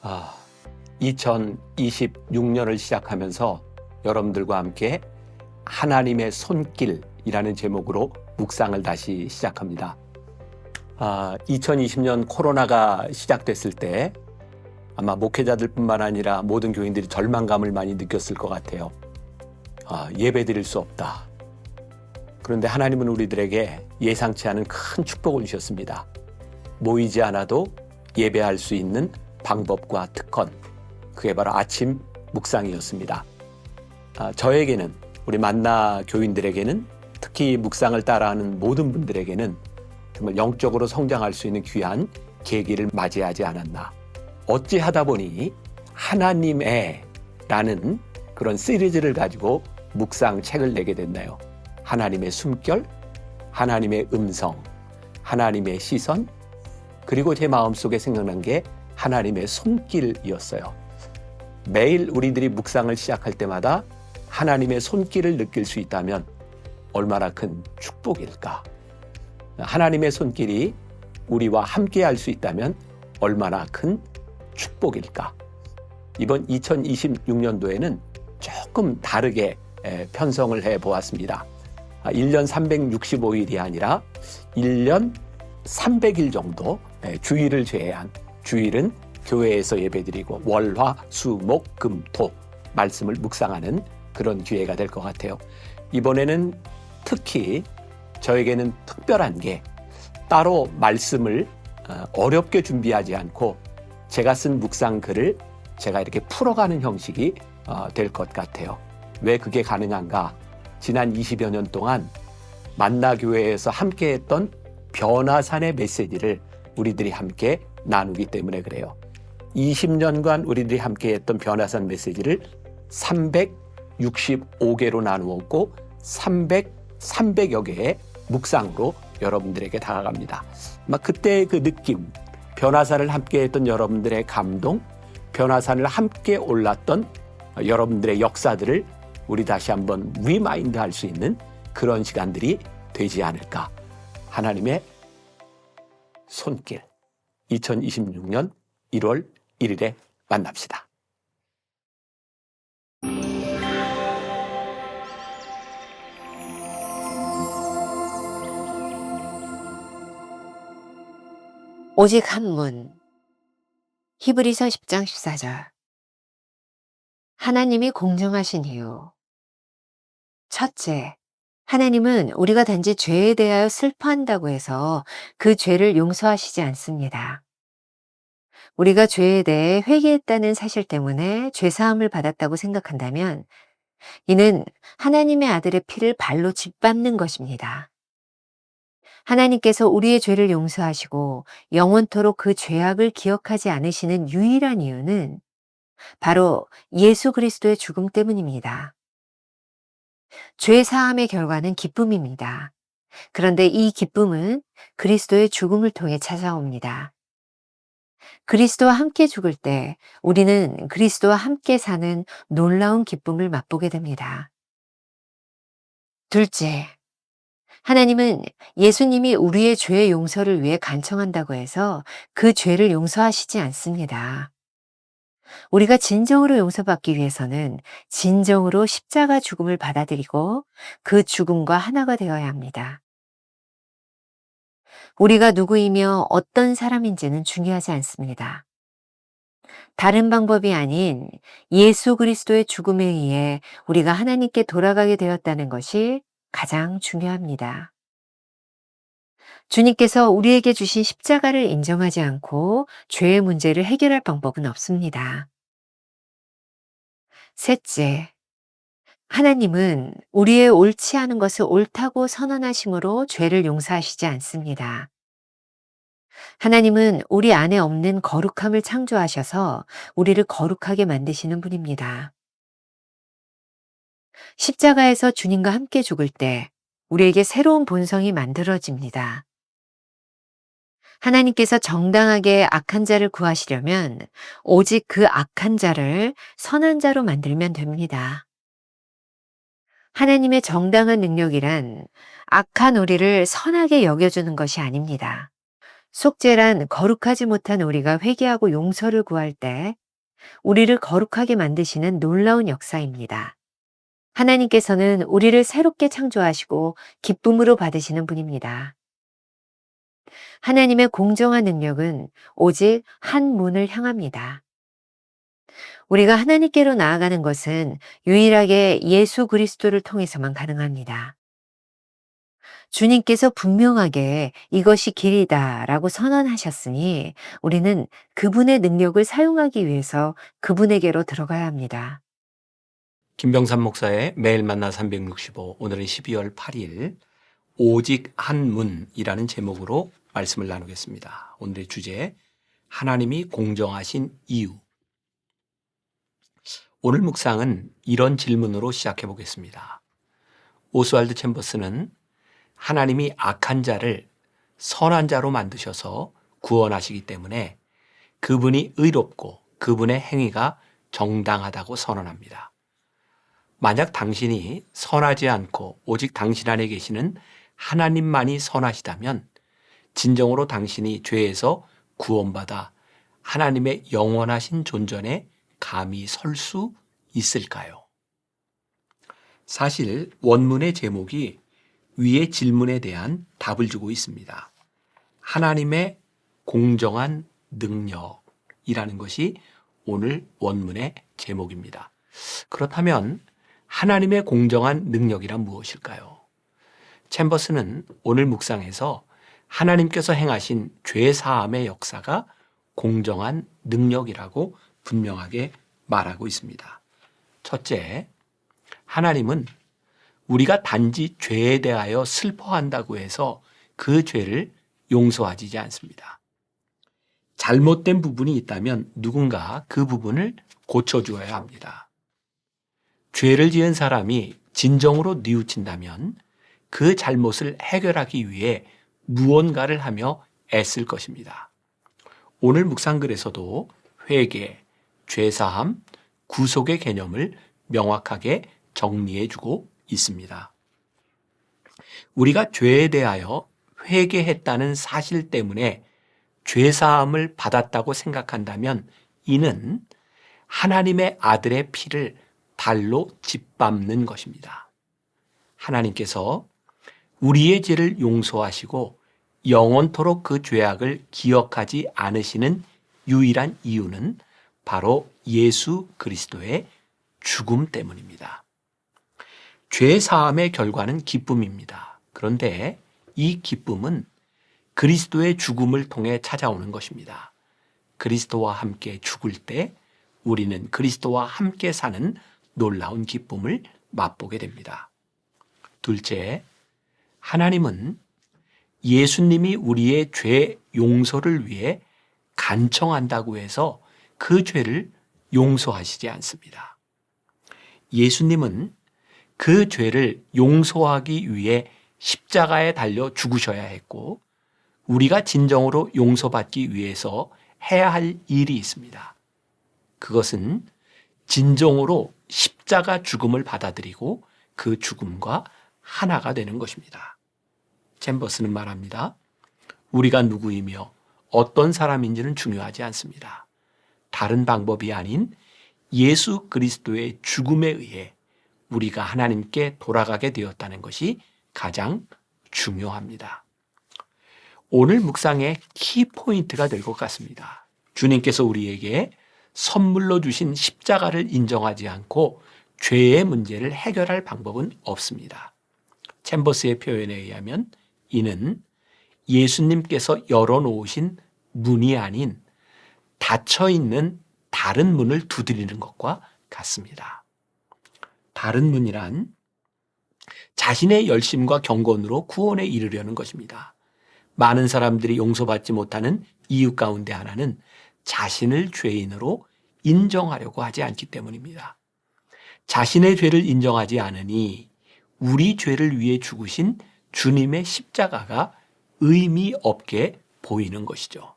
아, 2026년을 시작하면서 여러분들과 함께 하나님의 손길이라는 제목으로 묵상을 다시 시작합니다. 아, 2020년 코로나가 시작됐을 때 아마 목회자들뿐만 아니라 모든 교인들이 절망감을 많이 느꼈을 것 같아요. 아, 예배 드릴 수 없다. 그런데 하나님은 우리들에게 예상치 않은 큰 축복을 주셨습니다. 모이지 않아도 예배할 수 있는 방법과 특권. 그게 바로 아침 묵상이었습니다. 아, 저에게는 우리 만나 교인들에게는 특히 묵상을 따라하는 모든 분들에게는 정말 영적으로 성장할 수 있는 귀한 계기를 맞이하지 않았나. 어찌하다 보니 하나님의 라는 그런 시리즈를 가지고 묵상 책을 내게 됐나요? 하나님의 숨결, 하나님의 음성, 하나님의 시선, 그리고 제 마음속에 생각난 게 하나님의 손길이었어요. 매일 우리들이 묵상을 시작할 때마다 하나님의 손길을 느낄 수 있다면 얼마나 큰 축복일까? 하나님의 손길이 우리와 함께 할 수 있다면 얼마나 큰 축복일까? 이번 2026년도에는 조금 다르게 편성을 해 보았습니다. 1년 365일이 아니라 1년 300일 정도 주일을 제외한 주일은 교회에서 예배드리고 월화 수목 금토 말씀을 묵상하는 그런 기회가 될 것 같아요. 이번에는 특히 저에게는 특별한 게 따로 말씀을 어렵게 준비하지 않고 제가 쓴 묵상 글을 제가 이렇게 풀어가는 형식이 될 것 같아요. 왜 그게 가능한가? 지난 20여 년 동안 만나교회에서 함께했던 변화산의 메시지를 우리들이 함께 나누기 때문에 그래요. 20년간 우리들이 함께 했던 변화산 메시지를 365개로 나누었고 300, 300여 개의 묵상으로 여러분들에게 다가갑니다. 막 그때 그 느낌, 변화산을 함께 했던 여러분들의 감동, 변화산을 함께 올랐던 여러분들의 역사들을 우리 다시 한번 리마인드 할 수 있는 그런 시간들이 되지 않을까. 하나님의 손길. 2026년 1월 1일에 만납시다. 오직 한 문. 히브리서 10장 14절. 하나님이 공정하신 이유. 첫째, 하나님은 우리가 단지 죄에 대하여 슬퍼한다고 해서 그 죄를 용서하시지 않습니다. 우리가 죄에 대해 회개했다는 사실 때문에 죄사함을 받았다고 생각한다면 이는 하나님의 아들의 피를 발로 짓밟는 것입니다. 하나님께서 우리의 죄를 용서하시고 영원토록 그 죄악을 기억하지 않으시는 유일한 이유는 바로 예수 그리스도의 죽음 때문입니다. 죄 사함의 결과는 기쁨입니다. 그런데 이 기쁨은 그리스도의 죽음을 통해 찾아옵니다. 그리스도와 함께 죽을 때 우리는 그리스도와 함께 사는 놀라운 기쁨을 맛보게 됩니다. 둘째, 하나님은 예수님이 우리의 죄의 용서를 위해 간청한다고 해서 그 죄를 용서하시지 않습니다. 우리가 진정으로 용서받기 위해서는 진정으로 십자가 죽음을 받아들이고 그 죽음과 하나가 되어야 합니다. 우리가 누구이며 어떤 사람인지는 중요하지 않습니다. 다른 방법이 아닌 예수 그리스도의 죽음에 의해 우리가 하나님께 돌아가게 되었다는 것이 가장 중요합니다. 주님께서 우리에게 주신 십자가를 인정하지 않고 죄의 문제를 해결할 방법은 없습니다. 셋째, 하나님은 우리의 옳지 않은 것을 옳다고 선언하심으로 죄를 용서하시지 않습니다. 하나님은 우리 안에 없는 거룩함을 창조하셔서 우리를 거룩하게 만드시는 분입니다. 십자가에서 주님과 함께 죽을 때 우리에게 새로운 본성이 만들어집니다. 하나님께서 정당하게 악한 자를 구하시려면 오직 그 악한 자를 선한 자로 만들면 됩니다. 하나님의 정당한 능력이란 악한 우리를 선하게 여겨주는 것이 아닙니다. 속죄란 거룩하지 못한 우리가 회개하고 용서를 구할 때 우리를 거룩하게 만드시는 놀라운 역사입니다. 하나님께서는 우리를 새롭게 창조하시고 기쁨으로 받으시는 분입니다. 하나님의 공정한 능력은 오직 한 문을 향합니다. 우리가 하나님께로 나아가는 것은 유일하게 예수 그리스도를 통해서만 가능합니다. 주님께서 분명하게 이것이 길이다 라고 선언하셨으니 우리는 그분의 능력을 사용하기 위해서 그분에게로 들어가야 합니다. 김병삼 목사의 매일 만나 365 오늘은 12월 8일 오직 한 문이라는 제목으로 말씀을 나누겠습니다. 오늘의 주제 하나님이 공정하신 이유 오늘 묵상은 이런 질문으로 시작해 보겠습니다. 오스왈드 챔버스는 하나님이 악한 자를 선한 자로 만드셔서 구원하시기 때문에 그분이 의롭고 그분의 행위가 정당하다고 선언합니다. 만약 당신이 선하지 않고 오직 당신 안에 계시는 하나님만이 선하시다면 진정으로 당신이 죄에서 구원받아 하나님의 영원하신 존전에 감히 설 수 있을까요? 사실 원문의 제목이 위의 질문에 대한 답을 주고 있습니다. 하나님의 공정한 능력이라는 것이 오늘 원문의 제목입니다. 그렇다면 하나님의 공정한 능력이란 무엇일까요? 챔버스는 오늘 묵상에서 하나님께서 행하신 죄 사함의 역사가 공정한 능력이라고 분명하게 말하고 있습니다. 첫째, 하나님은 우리가 단지 죄에 대하여 슬퍼한다고 해서 그 죄를 용서하지 않습니다. 잘못된 부분이 있다면 누군가 그 부분을 고쳐주어야 합니다. 죄를 지은 사람이 진정으로 뉘우친다면 그 잘못을 해결하기 위해 무언가를 하며 애쓸 것입니다. 오늘 묵상글에서도 회개, 죄사함, 구속의 개념을 명확하게 정리해 주고 있습니다. 우리가 죄에 대하여 회개했다는 사실 때문에 죄사함을 받았다고 생각한다면 이는 하나님의 아들의 피를 발로 짓밟는 것입니다. 하나님께서 우리의 죄를 용서하시고 영원토록 그 죄악을 기억하지 않으시는 유일한 이유는 바로 예수 그리스도의 죽음 때문입니다. 죄 사함의 결과는 기쁨입니다. 그런데 이 기쁨은 그리스도의 죽음을 통해 찾아오는 것입니다. 그리스도와 함께 죽을 때 우리는 그리스도와 함께 사는 놀라운 기쁨을 맛보게 됩니다. 둘째, 하나님은 예수님이 우리의 죄 용서를 위해 간청한다고 해서 그 죄를 용서하시지 않습니다. 예수님은 그 죄를 용서하기 위해 십자가에 달려 죽으셔야 했고, 우리가 진정으로 용서받기 위해서 해야 할 일이 있습니다. 그것은 진정으로 십자가 죽음을 받아들이고 그 죽음과 하나가 되는 것입니다. 챔버스는 말합니다. 우리가 누구이며 어떤 사람인지는 중요하지 않습니다. 다른 방법이 아닌 예수 그리스도의 죽음에 의해 우리가 하나님께 돌아가게 되었다는 것이 가장 중요합니다. 오늘 묵상의 키포인트가 될 것 같습니다. 주님께서 우리에게 선물로 주신 십자가를 인정하지 않고 죄의 문제를 해결할 방법은 없습니다. 챔버스의 표현에 의하면 이는 예수님께서 열어놓으신 문이 아닌 닫혀 있는 다른 문을 두드리는 것과 같습니다. 다른 문이란 자신의 열심과 경건으로 구원에 이르려는 것입니다. 많은 사람들이 용서받지 못하는 이유 가운데 하나는 자신을 죄인으로 인정하려고 하지 않기 때문입니다. 자신의 죄를 인정하지 않으니 우리 죄를 위해 죽으신 주님의 십자가가 의미 없게 보이는 것이죠.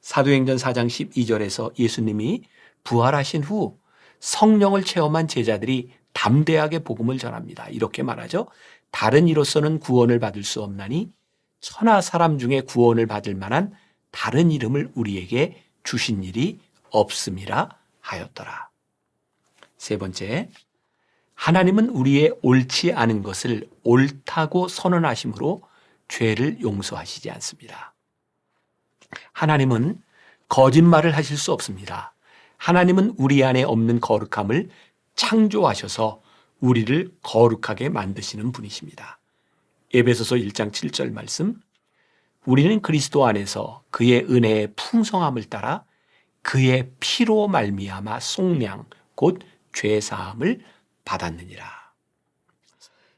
사도행전 4장 12절에서 예수님이 부활하신 후 성령을 체험한 제자들이 담대하게 복음을 전합니다. 이렇게 말하죠. 다른 이로서는 구원을 받을 수 없나니 천하 사람 중에 구원을 받을 만한 다른 이름을 우리에게 주신 일이 없음이라 하였더라. 세 번째, 하나님은 우리의 옳지 않은 것을 옳다고 선언하심으로 죄를 용서하시지 않습니다. 하나님은 거짓말을 하실 수 없습니다. 하나님은 우리 안에 없는 거룩함을 창조하셔서 우리를 거룩하게 만드시는 분이십니다. 에베소서 1장 7절 말씀 우리는 그리스도 안에서 그의 은혜의 풍성함을 따라 그의 피로 말미암아 속량 곧 죄 사함을 받았느니라.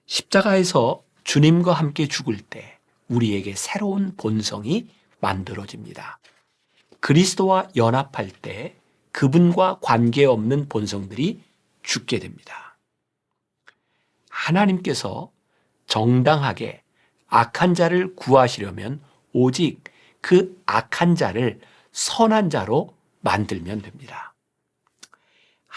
십자가에서 주님과 함께 죽을 때 우리에게 새로운 본성이 만들어집니다. 그리스도와 연합할 때 그분과 관계없는 본성들이 죽게 됩니다. 하나님께서 정당하게 악한 자를 구하시려면 오직 그 악한 자를 선한 자로 만들면 됩니다.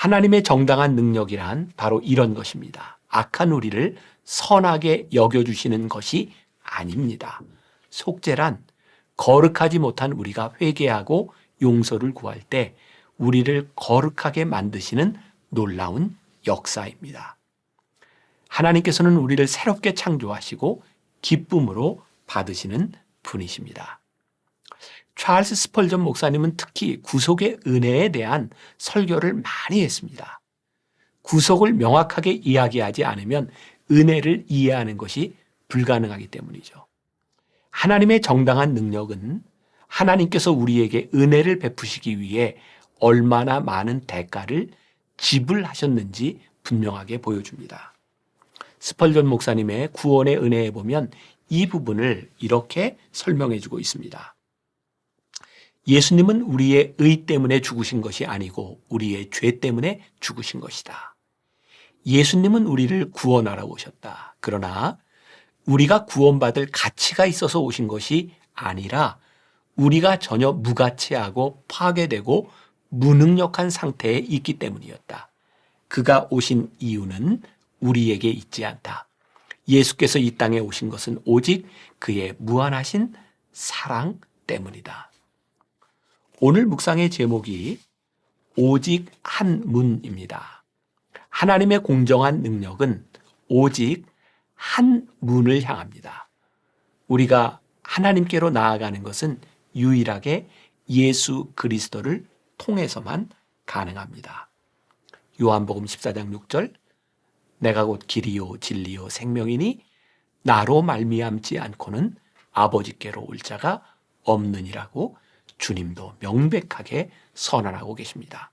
하나님의 정당한 능력이란 바로 이런 것입니다. 악한 우리를 선하게 여겨주시는 것이 아닙니다. 속죄란 거룩하지 못한 우리가 회개하고 용서를 구할 때 우리를 거룩하게 만드시는 놀라운 역사입니다. 하나님께서는 우리를 새롭게 창조하시고 기쁨으로 받으시는 분이십니다. 찰스 스펄전 목사님은 특히 구속의 은혜에 대한 설교를 많이 했습니다. 구속을 명확하게 이야기하지 않으면 은혜를 이해하는 것이 불가능하기 때문이죠. 하나님의 정당한 능력은 하나님께서 우리에게 은혜를 베푸시기 위해 얼마나 많은 대가를 지불하셨는지 분명하게 보여줍니다. 스펄전 목사님의 구원의 은혜에 보면 이 부분을 이렇게 설명해 주고 있습니다. 예수님은 우리의 의 때문에 죽으신 것이 아니고 우리의 죄 때문에 죽으신 것이다. 예수님은 우리를 구원하러 오셨다. 그러나 우리가 구원받을 가치가 있어서 오신 것이 아니라 우리가 전혀 무가치하고 파괴되고 무능력한 상태에 있기 때문이었다. 그가 오신 이유는 우리에게 있지 않다. 예수께서 이 땅에 오신 것은 오직 그의 무한하신 사랑 때문이다. 오늘 묵상의 제목이 오직 한 문입니다. 하나님의 공정한 능력은 오직 한 문을 향합니다. 우리가 하나님께로 나아가는 것은 유일하게 예수 그리스도를 통해서만 가능합니다. 요한복음 14장 6절 내가 곧 길이요 진리요 생명이니 나로 말미암지 않고는 아버지께로 올 자가 없느니라고 주님도 명백하게 선언하고 계십니다.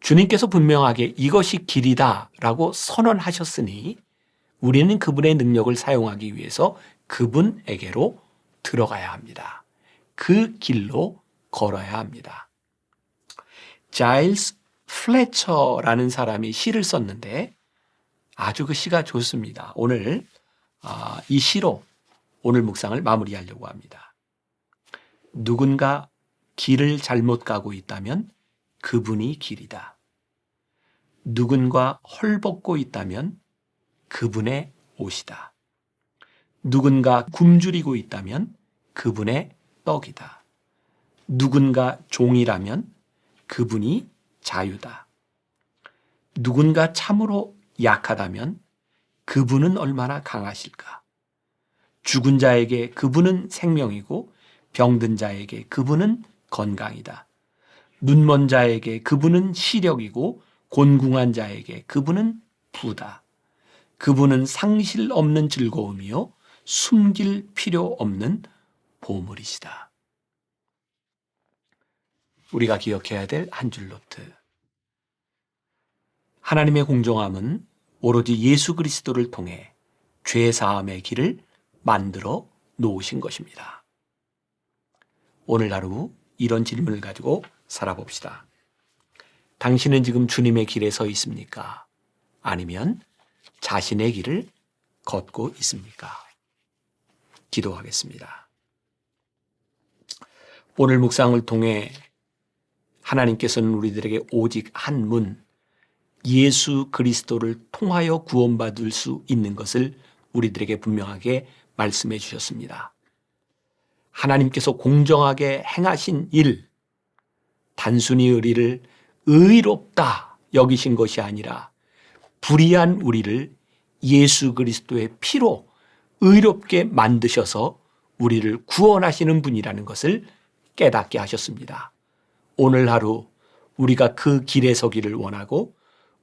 주님께서 분명하게 이것이 길이다 라고 선언하셨으니 우리는 그분의 능력을 사용하기 위해서 그분에게로 들어가야 합니다. 그 길로 걸어야 합니다. 자일스 플래처라는 사람이 시를 썼는데 아주 그 시가 좋습니다. 오늘 아, 이 시로 오늘 묵상을 마무리하려고 합니다. 누군가 길을 잘못 가고 있다면 그분이 길이다. 누군가 헐벗고 있다면 그분의 옷이다. 누군가 굶주리고 있다면 그분의 떡이다. 누군가 종이라면 그분이 자유다. 누군가 참으로 약하다면 그분은 얼마나 강하실까? 죽은 자에게 그분은 생명이고 병든 자에게 그분은 건강이다. 눈먼 자에게 그분은 시력이고 곤궁한 자에게 그분은 부다. 그분은 상실 없는 즐거움이요 숨길 필요 없는 보물이시다. 우리가 기억해야 될 한 줄 노트. 하나님의 공정함은 오로지 예수 그리스도를 통해 죄 사함의 길을 만들어 놓으신 것입니다. 오늘 하루 이런 질문을 가지고 살아봅시다. 당신은 지금 주님의 길에 서 있습니까? 아니면 자신의 길을 걷고 있습니까? 기도하겠습니다. 오늘 묵상을 통해 하나님께서는 우리들에게 오직 한 문, 예수 그리스도를 통하여 구원받을 수 있는 것을 우리들에게 분명하게 말씀해 주셨습니다. 하나님께서 공정하게 행하신 일, 단순히 우리를 의롭다 여기신 것이 아니라 불의한 우리를 예수 그리스도의 피로 의롭게 만드셔서 우리를 구원하시는 분이라는 것을 깨닫게 하셨습니다. 오늘 하루 우리가 그 길에 서기를 원하고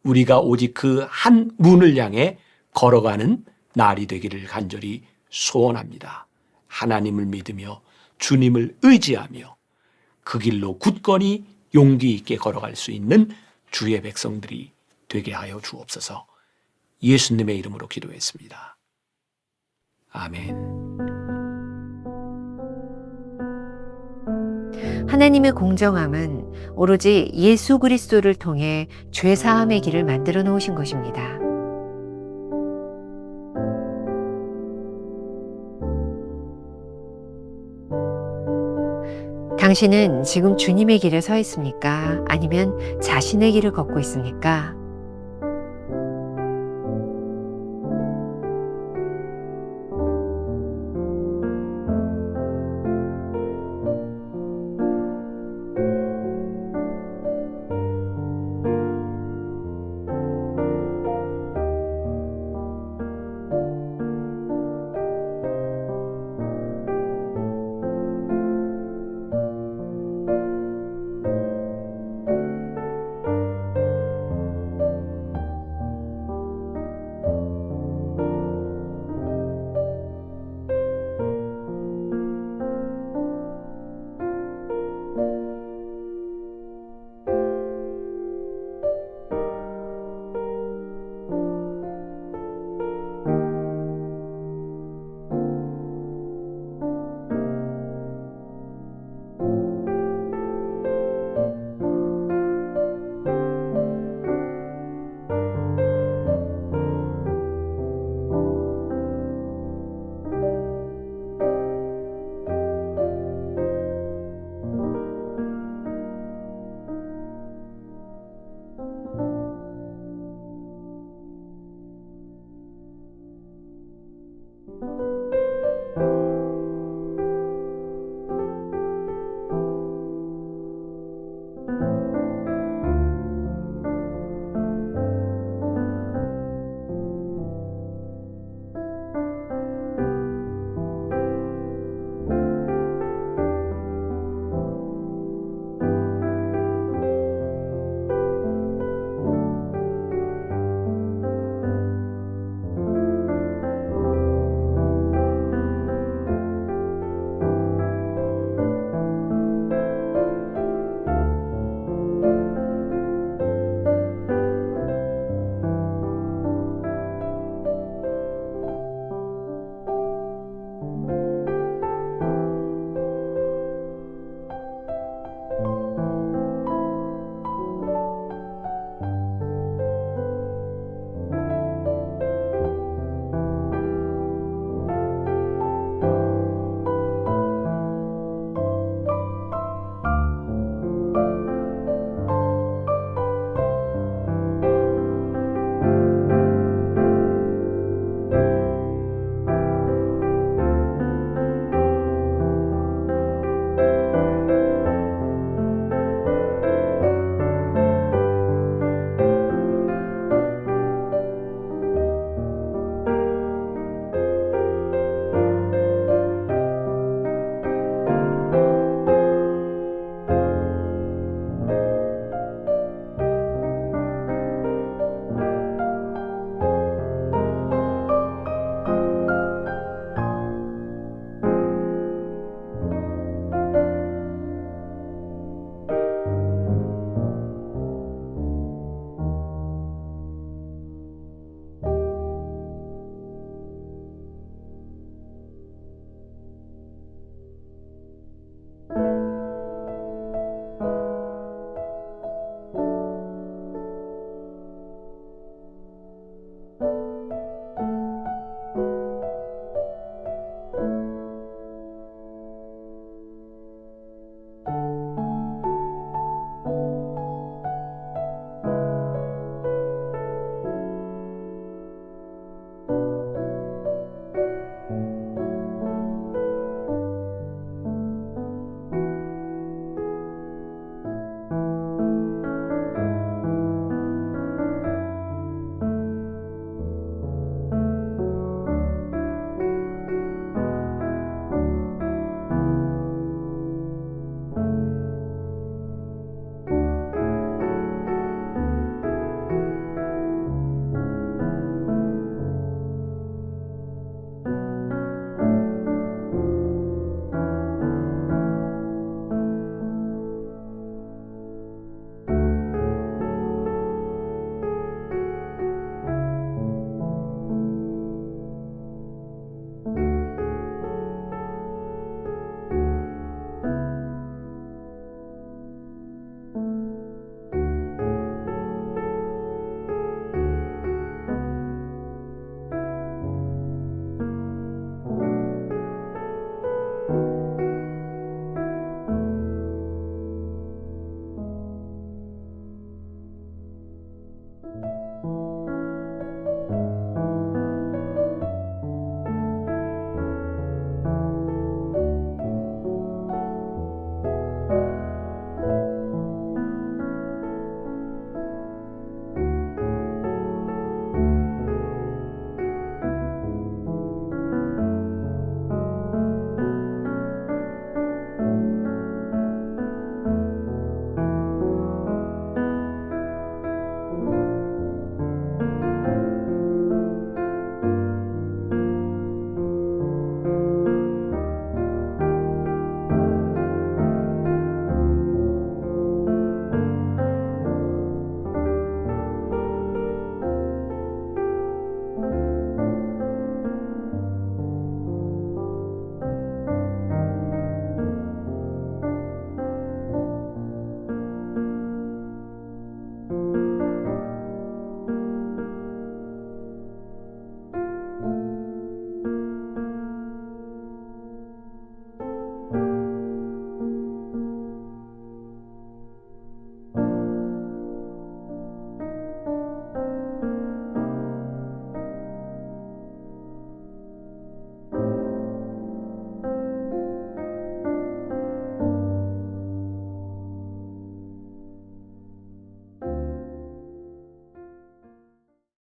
우리가 오직 그 한 문을 향해 걸어가는 날이 되기를 간절히 소원합니다. 하나님을 믿으며 주님을 의지하며 그 길로 굳건히 용기 있게 걸어갈 수 있는 주의 백성들이 되게 하여 주옵소서. 예수님의 이름으로 기도했습니다. 아멘. 하나님의 공정함은 오로지 예수 그리스도를 통해 죄 사함의 길을 만들어 놓으신 것입니다. 당신은 지금 주님의 길에 서 있습니까? 아니면 자신의 길을 걷고 있습니까?